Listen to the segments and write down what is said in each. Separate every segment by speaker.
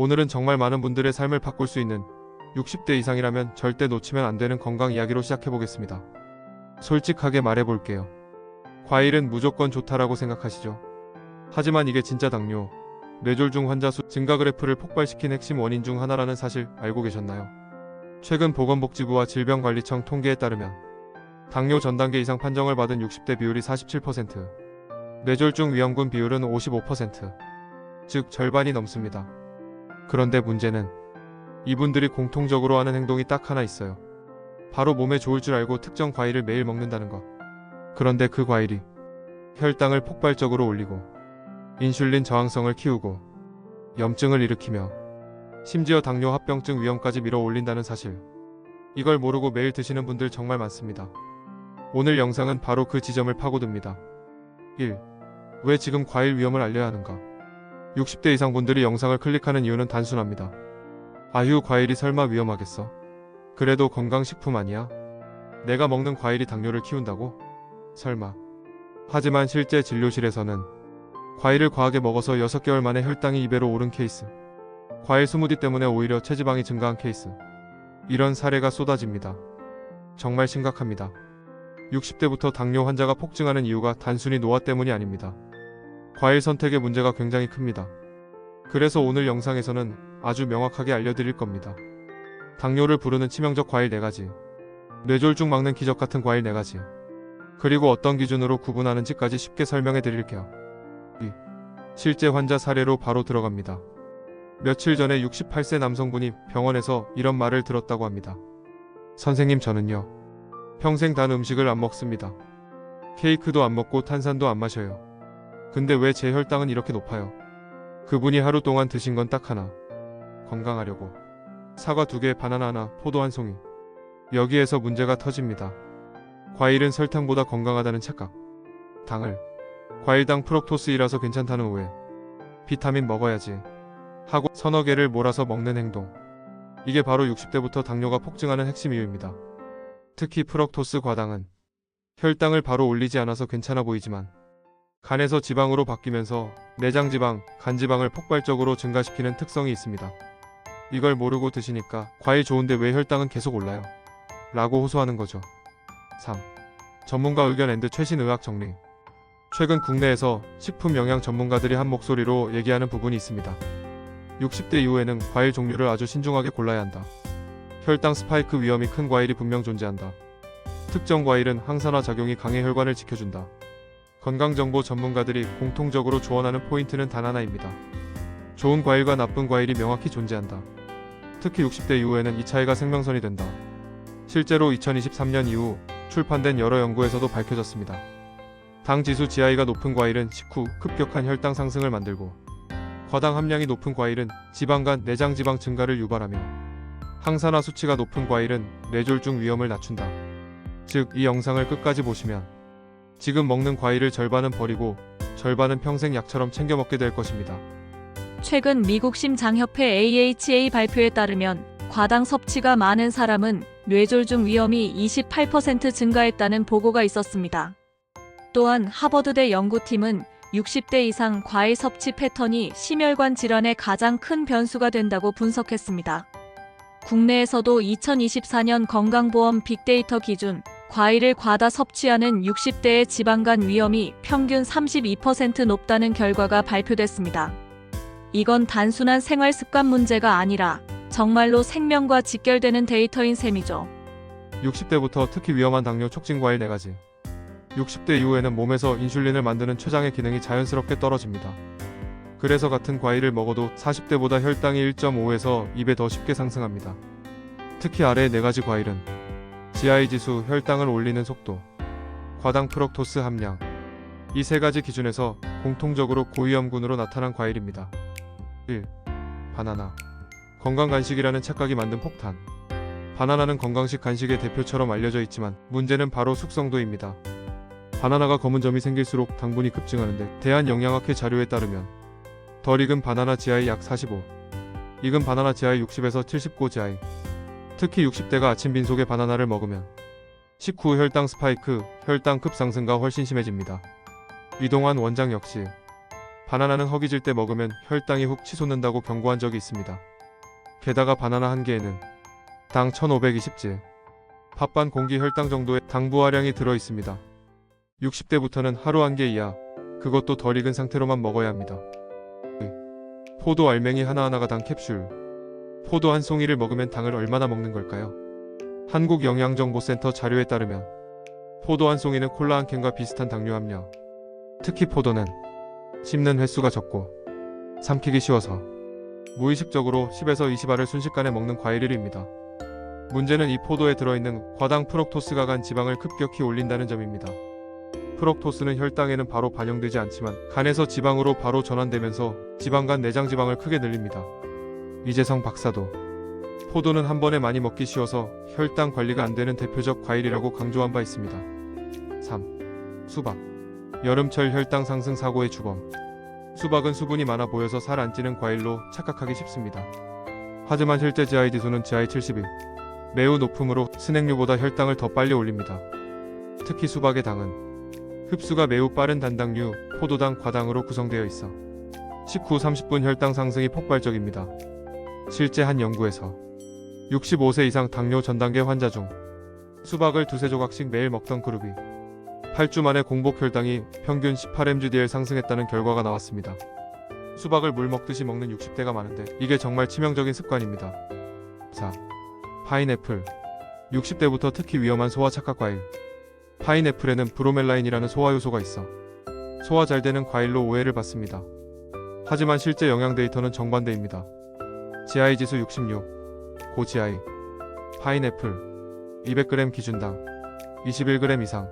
Speaker 1: 오늘은 정말 많은 분들의 삶을 바꿀 수 있는 60대 이상이라면 절대 놓치면 안 되는 건강 이야기로 시작해 보겠습니다. 솔직하게 말해 볼게요. 과일은 무조건 좋다라고 생각하시죠? 하지만 이게 진짜 당뇨, 뇌졸중 환자 수 증가 그래프를 폭발시킨 핵심 원인 중 하나라는 사실 알고 계셨나요? 최근 보건복지부와 질병관리청 통계에 따르면 당뇨 전 단계 이상 판정을 받은 60대 비율이 47%, 뇌졸중 위험군 비율은 55%, 즉 절반이 넘습니다. 그런데 문제는 이분들이 공통적으로 하는 행동이 딱 하나 있어요. 바로 몸에 좋을 줄 알고 특정 과일을 매일 먹는다는 것. 그런데 그 과일이 혈당을 폭발적으로 올리고 인슐린 저항성을 키우고 염증을 일으키며 심지어 당뇨 합병증 위험까지 밀어 올린다는 사실. 이걸 모르고 매일 드시는 분들 정말 많습니다. 오늘 영상은 바로 그 지점을 파고듭니다. 1. 왜 지금 과일 위험을 알려야 하는가? 60대 이상 분들이 영상을 클릭하는 이유는 단순합니다. 아유, 과일이 설마 위험하겠어? 그래도 건강식품 아니야? 내가 먹는 과일이 당뇨를 키운다고? 설마. 하지만 실제 진료실에서는 과일을 과하게 먹어서 6개월 만에 혈당이 2배로 오른 케이스. 과일 스무디 때문에 오히려 체지방이 증가한 케이스. 이런 사례가 쏟아집니다. 정말 심각합니다. 60대부터 당뇨 환자가 폭증하는 이유가 단순히 노화 때문이 아닙니다. 과일 선택의 문제가 굉장히 큽니다. 그래서 오늘 영상에서는 아주 명확하게 알려드릴 겁니다. 당뇨를 부르는 치명적 과일 4가지, 뇌졸중 막는 기적 같은 과일 4가지, 그리고 어떤 기준으로 구분하는지까지 쉽게 설명해 드릴게요. 2. 실제 환자 사례로 바로 들어갑니다. 며칠 전에 68세 남성분이 병원에서 이런 말을 들었다고 합니다. 선생님 저는요. 평생 단 음식을 안 먹습니다. 케이크도 안 먹고 탄산도 안 마셔요. 근데 왜 제 혈당은 이렇게 높아요? 그분이 하루 동안 드신 건 딱 하나. 건강하려고. 사과 두 개, 바나나 하나, 포도 한 송이. 여기에서 문제가 터집니다. 과일은 설탕보다 건강하다는 착각. 당을. 과일당 프럭토스이라서 괜찮다는 오해. 비타민 먹어야지. 하고 서너 개를 몰아서 먹는 행동. 이게 바로 60대부터 당뇨가 폭증하는 핵심 이유입니다. 특히 프럭토스 과당은 혈당을 바로 올리지 않아서 괜찮아 보이지만 간에서 지방으로 바뀌면서 내장 지방, 간 지방을 폭발적으로 증가시키는 특성이 있습니다. 이걸 모르고 드시니까 과일 좋은데 왜 혈당은 계속 올라요? 라고 호소하는 거죠. 3. 전문가 의견 앤드 최신 의학 정리. 최근 국내에서 식품 영양 전문가들이 한 목소리로 얘기하는 부분이 있습니다. 60대 이후에는 과일 종류를 아주 신중하게 골라야 한다. 혈당 스파이크 위험이 큰 과일이 분명 존재한다. 특정 과일은 항산화 작용이 강해 혈관을 지켜준다. 건강정보 전문가들이 공통적으로 조언하는 포인트는 단 하나입니다. 좋은 과일과 나쁜 과일이 명확히 존재한다. 특히 60대 이후에는 이 차이가 생명선이 된다. 실제로 2023년 이후 출판된 여러 연구에서도 밝혀졌습니다. 당 지수 GI가 높은 과일은 식후 급격한 혈당 상승을 만들고 과당 함량이 높은 과일은 지방 간 내장 지방 증가를 유발하며 항산화 수치가 높은 과일은 뇌졸중 위험을 낮춘다. 즉, 이 영상을 끝까지 보시면 지금 먹는 과일을 절반은 버리고 절반은 평생 약처럼 챙겨 먹게 될 것입니다.
Speaker 2: 최근 미국 심장협회 AHA 발표에 따르면 과당 섭취가 많은 사람은 뇌졸중 위험이 28% 증가했다는 보고가 있었습니다. 또한 하버드대 연구팀은 60대 이상 과일 섭취 패턴이 심혈관 질환의 가장 큰 변수가 된다고 분석했습니다. 국내에서도 2024년 건강보험 빅데이터 기준 과일을 과다 섭취하는 60대의 지방간 위험이 평균 32% 높다는 결과가 발표됐습니다. 이건 단순한 생활 습관 문제가 아니라 정말로 생명과 직결되는 데이터인 셈이죠.
Speaker 1: 60대부터 특히 위험한 당뇨 촉진 과일 4가지. 60대 이후에는 몸에서 인슐린을 만드는 췌장의 기능이 자연스럽게 떨어집니다. 그래서 같은 과일을 먹어도 40대보다 혈당이 1.5에서 2배 더 쉽게 상승합니다. 특히 아래 4가지 과일은 GI 지수, 혈당을 올리는 속도, 과당 프럭토스 함량, 이 세 가지 기준에서 공통적으로 고위험군으로 나타난 과일입니다. 1. 바나나. 건강 간식이라는 착각이 만든 폭탄. 바나나는 건강식 간식의 대표처럼 알려져 있지만 문제는 바로 숙성도입니다. 바나나가 검은 점이 생길수록 당분이 급증하는데 대한영양학회 자료에 따르면 덜 익은 바나나 GI 약 45, 익은 바나나 GI 60에서 79 GI. 특히 60대가 아침 빈속에 바나나를 먹으면 식후 혈당 스파이크, 혈당 급상승과 훨씬 심해집니다. 이동환 원장 역시 바나나는 허기질 때 먹으면 혈당이 훅 치솟는다고 경고한 적이 있습니다. 게다가 바나나 한 개에는 당 1520질, 밥반 공기 혈당 정도의 당부하량이 들어 있습니다. 60대부터는 하루 한 개 이하, 그것도 덜 익은 상태로만 먹어야 합니다. 포도 알맹이 하나하나가 당 캡슐. 포도 한 송이를 먹으면 당을 얼마나 먹는 걸까요? 한국영양정보센터 자료에 따르면 포도 한 송이는 콜라 한 캔과 비슷한 당류 함량. 특히 포도는 씹는 횟수가 적고 삼키기 쉬워서 무의식적으로 10에서 20알을 순식간에 먹는 과일일입니다. 문제는 이 포도에 들어있는 과당 프록토스가 간 지방을 급격히 올린다는 점입니다. 프록토스는 혈당에는 바로 반영되지 않지만 간에서 지방으로 바로 전환되면서 지방간 내장 지방을 크게 늘립니다. 이재성 박사도 포도는 한 번에 많이 먹기 쉬워서 혈당 관리가 안 되는 대표적 과일이라고 강조한 바 있습니다. 3. 수박 여름철 혈당 상승 사고의 주범 수박은 수분이 많아 보여서 살 안 찌는 과일로 착각하기 쉽습니다. 하지만 실제 GI 지수는 GI 71 매우 높으므로 스낵류보다 혈당을 더 빨리 올립니다. 특히 수박의 당은 흡수가 매우 빠른 단당류, 포도당, 과당으로 구성되어 있어 식후 30분 혈당 상승이 폭발적입니다. 실제 한 연구에서 65세 이상 당뇨 전단계 환자 중 수박을 두세 조각씩 매일 먹던 그룹이 8주 만에 공복 혈당이 평균 18mgdl 상승했다는 결과가 나왔습니다. 수박을 물 먹듯이 먹는 60대가 많은데 이게 정말 치명적인 습관입니다. 4. 파인애플 60대부터 특히 위험한 소화 착각 과일 파인애플에는 브로멜라인이라는 소화 요소가 있어 소화 잘 되는 과일로 오해를 받습니다. 하지만 실제 영양 데이터는 정반대입니다. GI 지수 66, 고GI, 파인애플 200g 기준당 21g 이상.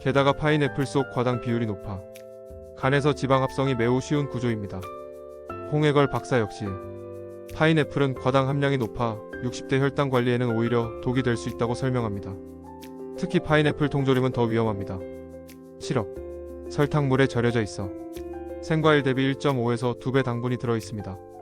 Speaker 1: 게다가 파인애플 속 과당 비율이 높아 간에서 지방 합성이 매우 쉬운 구조입니다. 홍해걸 박사 역시 파인애플은 과당 함량이 높아 60대 혈당 관리에는 오히려 독이 될 수 있다고 설명합니다. 특히 파인애플 통조림은 더 위험합니다. 시럽, 설탕물에 절여져 있어 생과일 대비 1.5에서 2배 당분이 들어 있습니다.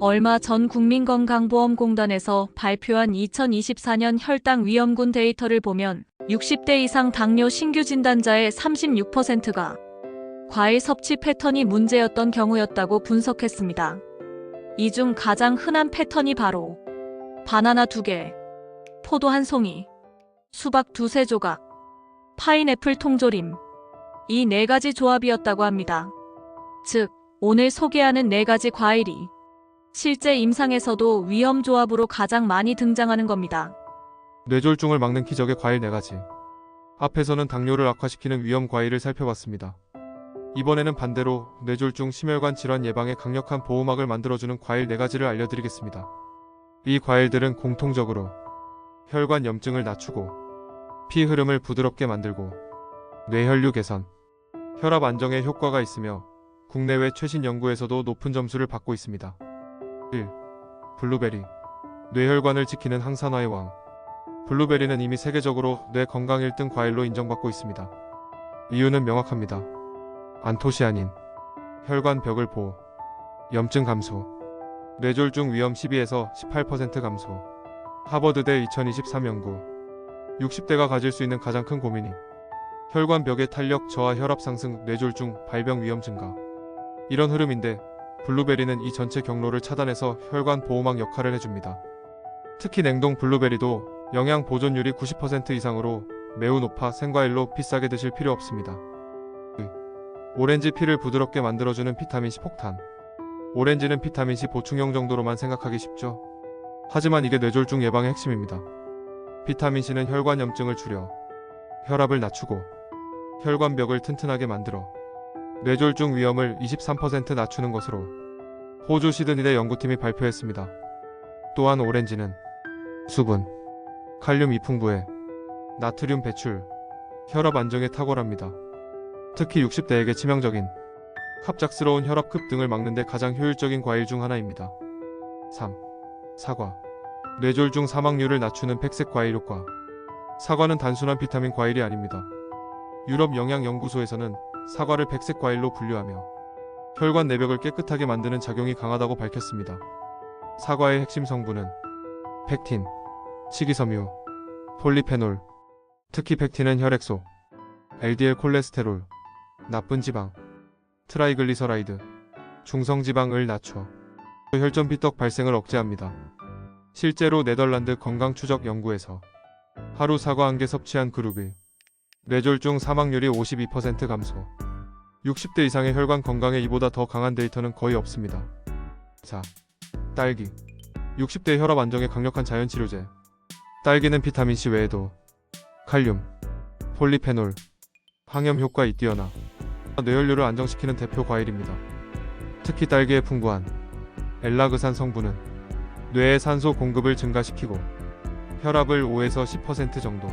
Speaker 2: 얼마 전 국민건강보험공단에서 발표한 2024년 혈당 위험군 데이터를 보면 60대 이상 당뇨 신규 진단자의 36%가 과일 섭취 패턴이 문제였던 경우였다고 분석했습니다. 이 중 가장 흔한 패턴이 바로 바나나 2개, 포도 한 송이, 수박 두세 조각, 파인애플 통조림. 이 네 가지 조합이었다고 합니다. 즉, 오늘 소개하는 네 가지 과일이 실제 임상에서도 위험 조합으로 가장 많이 등장하는 겁니다.
Speaker 1: 뇌졸중을 막는 기적의 과일 4가지. 앞에서는 당뇨를 악화시키는 위험 과일을 살펴봤습니다. 이번에는 반대로 뇌졸중 심혈관 질환 예방에 강력한 보호막을 만들어주는 과일 4가지를 알려드리겠습니다. 이 과일들은 공통적으로 혈관 염증을 낮추고 피 흐름을 부드럽게 만들고 뇌혈류 개선, 혈압 안정에 효과가 있으며 국내외 최신 연구에서도 높은 점수를 받고 있습니다. 1. 블루베리 뇌혈관을 지키는 항산화의 왕 블루베리는 이미 세계적으로 뇌 건강 1등 과일로 인정받고 있습니다. 이유는 명확합니다. 안토시아닌, 혈관 벽을 보호, 염증 감소, 뇌졸중 위험 12에서 18% 감소. 하버드대 2023 연구. 60대가 가질 수 있는 가장 큰 고민이 혈관 벽의 탄력 저하 혈압 상승, 뇌졸중, 발병 위험 증가. 이런 흐름인데 블루베리는 이 전체 경로를 차단해서 혈관 보호막 역할을 해줍니다. 특히 냉동 블루베리도 영양 보존율이 90% 이상으로 매우 높아 생과일로 비싸게 드실 필요 없습니다. 으. 오렌지 피를 부드럽게 만들어주는 비타민C 폭탄. 오렌지는 비타민C 보충용 정도로만 생각하기 쉽죠. 하지만 이게 뇌졸중 예방의 핵심입니다. 비타민C는 혈관 염증을 줄여 혈압을 낮추고 혈관벽을 튼튼하게 만들어 뇌졸중 위험을 23% 낮추는 것으로 호주 시드니대 연구팀이 발표했습니다. 또한 오렌지는 수분, 칼륨 이풍부에 나트륨 배출, 혈압 안정에 탁월합니다. 특히 60대에게 치명적인 갑작스러운 혈압급 등을 막는 데 가장 효율적인 과일 중 하나입니다. 3. 사과. 뇌졸중 사망률을 낮추는 백색 과일 효과. 사과는 단순한 비타민 과일이 아닙니다. 유럽 영양연구소에서는 사과를 백색 과일로 분류하며 혈관 내벽을 깨끗하게 만드는 작용이 강하다고 밝혔습니다. 사과의 핵심 성분은 펙틴, 식이섬유, 폴리페놀, 특히 펙틴은 혈액소, LDL 콜레스테롤, 나쁜 지방, 트라이글리서라이드, 중성 지방을 낮춰 혈전 비떡 발생을 억제합니다. 실제로 네덜란드 건강 추적 연구에서 하루 사과 한 개 섭취한 그룹이 뇌졸중 사망률이 52% 감소. 60대 이상의 혈관 건강에 이보다 더 강한 데이터는 거의 없습니다. 자, 딸기. 60대 혈압 안정에 강력한 자연 치료제. 딸기는 비타민 C 외에도 칼륨, 폴리페놀, 항염 효과이 뛰어나 뇌연료를 안정시키는 대표 과일입니다. 특히 딸기의 풍부한 엘라그산 성분은 뇌의 산소 공급을 증가시키고 혈압을 5에서 10% 정도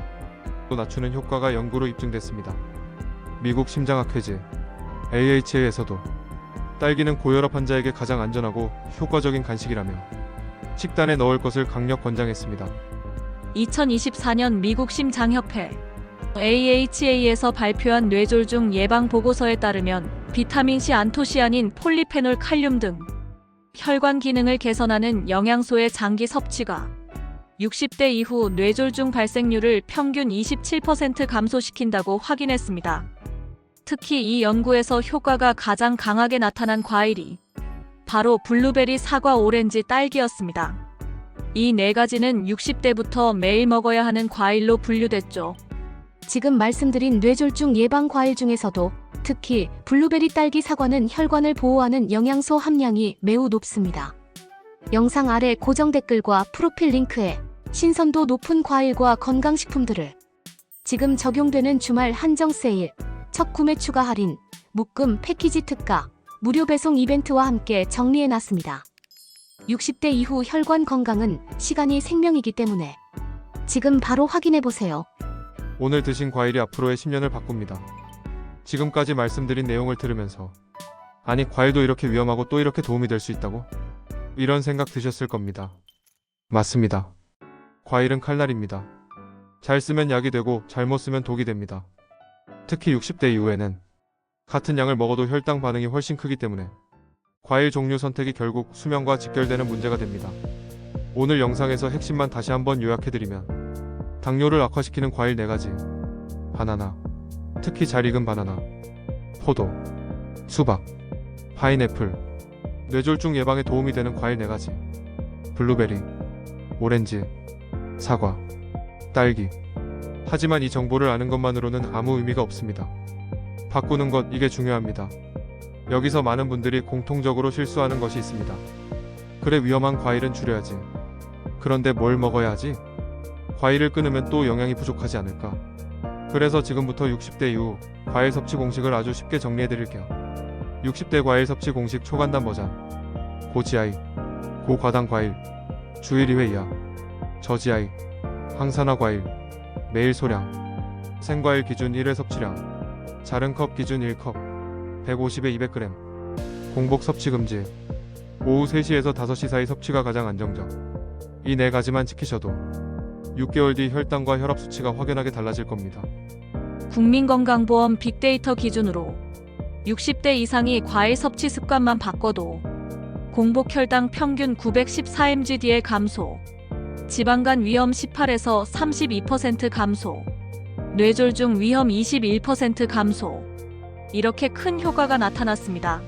Speaker 1: 낮추는 효과가 연구로 입증됐습니다. 미국 심장학회지 AHA에서도 딸기는 고혈압 환자에게 가장 안전하고 효과적인 간식이라며 식단에 넣을 것을 강력 권장했습니다.
Speaker 2: 2024년 미국 심장협회 AHA에서 발표한 뇌졸중 예방 보고서에 따르면 비타민 C 안토시아닌 폴리페놀 칼륨 등 혈관 기능을 개선하는 영양소의 장기 섭취가 60대 이후 뇌졸중 발생률을 평균 27% 감소시킨다고 확인했습니다. 특히 이 연구에서 효과가 가장 강하게 나타난 과일이 바로 블루베리, 사과, 오렌지, 딸기였습니다. 이 네 가지는 60대부터 매일 먹어야 하는 과일로 분류됐죠.
Speaker 3: 지금 말씀드린 뇌졸중 예방 과일 중에서도 특히 블루베리 딸기 사과는 혈관을 보호하는 영양소 함량이 매우 높습니다. 영상 아래 고정 댓글과 프로필 링크에 신선도 높은 과일과 건강식품들을 지금 적용되는 주말 한정 세일, 첫 구매 추가 할인, 묶음 패키지 특가, 무료 배송 이벤트와 함께 정리해놨습니다. 60대 이후 혈관 건강은 시간이 생명이기 때문에 지금 바로 확인해보세요.
Speaker 1: 오늘 드신 과일이 앞으로의 10년을 바꿉니다. 지금까지 말씀드린 내용을 들으면서 아니 과일도 이렇게 위험하고 또 이렇게 도움이 될 수 있다고? 이런 생각 드셨을 겁니다. 맞습니다. 과일은 칼날입니다. 잘 쓰면 약이 되고 잘못 쓰면 독이 됩니다. 특히 60대 이후에는 같은 양을 먹어도 혈당 반응이 훨씬 크기 때문에 과일 종류 선택이 결국 수명과 직결되는 문제가 됩니다. 오늘 영상에서 핵심만 다시 한번 요약해드리면 당뇨를 악화시키는 과일 4가지 바나나 특히 잘 익은 바나나 포도 수박 파인애플 뇌졸중 예방에 도움이 되는 과일 4가지 블루베리 오렌지 사과 딸기 하지만 이 정보를 아는 것만으로는 아무 의미가 없습니다. 바꾸는 것 이게 중요합니다. 여기서 많은 분들이 공통적으로 실수하는 것이 있습니다. 그래 위험한 과일은 줄여야지. 그런데 뭘 먹어야 하지? 과일을 끊으면 또 영양이 부족하지 않을까? 그래서 지금부터 60대 이후 과일 섭취 공식을 아주 쉽게 정리해 드릴게요. 60대 과일 섭취 공식 초간단 버전. 고지아이, 고과당 과일, 주일 2회 이하, 저지아이, 항산화 과일, 매일 소량, 생과일 기준 1회 섭취량, 자른 컵 기준 1컵, 150에 200g, 공복 섭취 금지, 오후 3시에서 5시 사이 섭취가 가장 안정적. 이 네 가지만 지키셔도 6개월 뒤 혈당과 혈압 수치가 확연하게 달라질 겁니다.
Speaker 2: 국민건강보험 빅데이터 기준으로 60대 이상이 과일 섭취 습관만 바꿔도 공복 혈당 평균 914mgd의 감소, 지방간 위험 18에서 32% 감소, 뇌졸중 위험 21% 감소. 이렇게 큰 효과가 나타났습니다.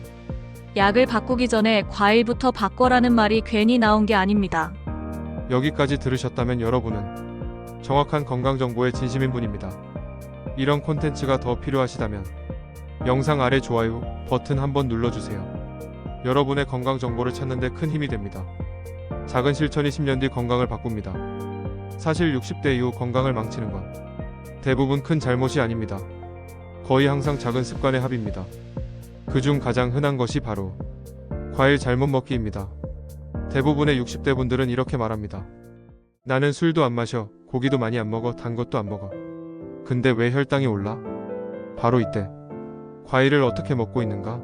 Speaker 2: 약을 바꾸기 전에 과일부터 바꿔라는 말이 괜히 나온 게 아닙니다.
Speaker 1: 여기까지 들으셨다면 여러분은 정확한 건강 정보에 진심인 분입니다. 이런 콘텐츠가 더 필요하시다면 영상 아래 좋아요 버튼 한번 눌러주세요. 여러분의 건강 정보를 찾는 데 큰 힘이 됩니다. 작은 실천이 10년 뒤 건강을 바꿉니다. 사실 60대 이후 건강을 망치는 건 대부분 큰 잘못이 아닙니다. 거의 항상 작은 습관의 합입니다. 그중 가장 흔한 것이 바로 과일 잘못 먹기입니다. 대부분의 60대 분들은 이렇게 말합니다. 나는 술도 안 마셔, 고기도 많이 안 먹어, 단 것도 안 먹어. 근데 왜 혈당이 올라? 바로 이때. 과일을 어떻게 먹고 있는가?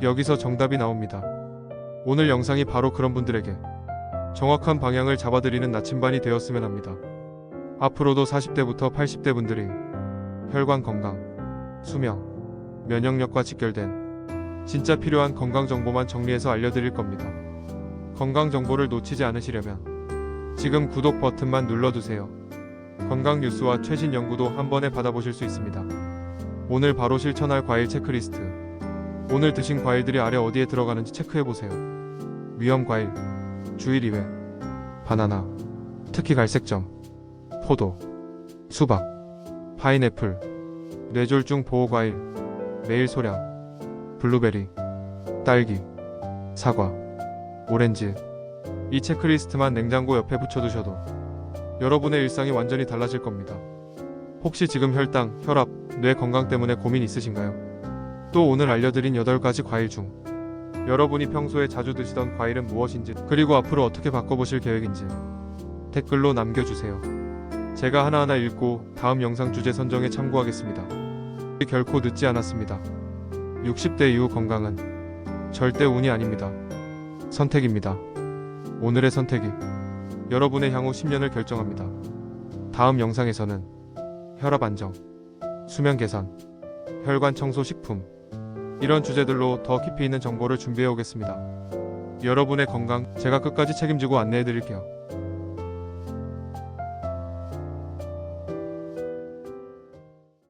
Speaker 1: 여기서 정답이 나옵니다. 오늘 영상이 바로 그런 분들에게 정확한 방향을 잡아드리는 나침반이 되었으면 합니다. 앞으로도 40대부터 80대 분들이 혈관 건강, 수명, 면역력과 직결된 진짜 필요한 건강 정보만 정리해서 알려드릴 겁니다. 건강 정보를 놓치지 않으시려면 지금 구독 버튼만 눌러두세요. 건강 뉴스와 최신 연구도 한 번에 받아보실 수 있습니다. 오늘 바로 실천할 과일 체크리스트. 오늘 드신 과일들이 아래 어디에 들어가는지 체크해 보세요. 위험 과일, 주일 2회, 바나나, 특히 갈색점, 포도, 수박, 파인애플, 뇌졸중 보호 과일, 매일 소량, 블루베리, 딸기, 사과, 오렌지. 이 체크리스트만 냉장고 옆에 붙여두셔도 여러분의 일상이 완전히 달라질 겁니다. 혹시 지금 혈당, 혈압, 뇌 건강 때문에 고민 있으신가요? 또 오늘 알려드린 8가지 과일 중 여러분이 평소에 자주 드시던 과일은 무엇인지 그리고 앞으로 어떻게 바꿔보실 계획인지 댓글로 남겨주세요. 제가 하나하나 읽고 다음 영상 주제 선정에 참고하겠습니다. 결코 늦지 않았습니다. 60대 이후 건강은 절대 운이 아닙니다. 선택입니다. 오늘의 선택이 여러분의 향후 10년을 결정합니다. 다음 영상에서는 혈압 안정, 수면 개선, 혈관 청소 식품 이런 주제들로 더 깊이 있는 정보를 준비해 오겠습니다. 여러분의 건강 제가 끝까지 책임지고 안내해 드릴게요.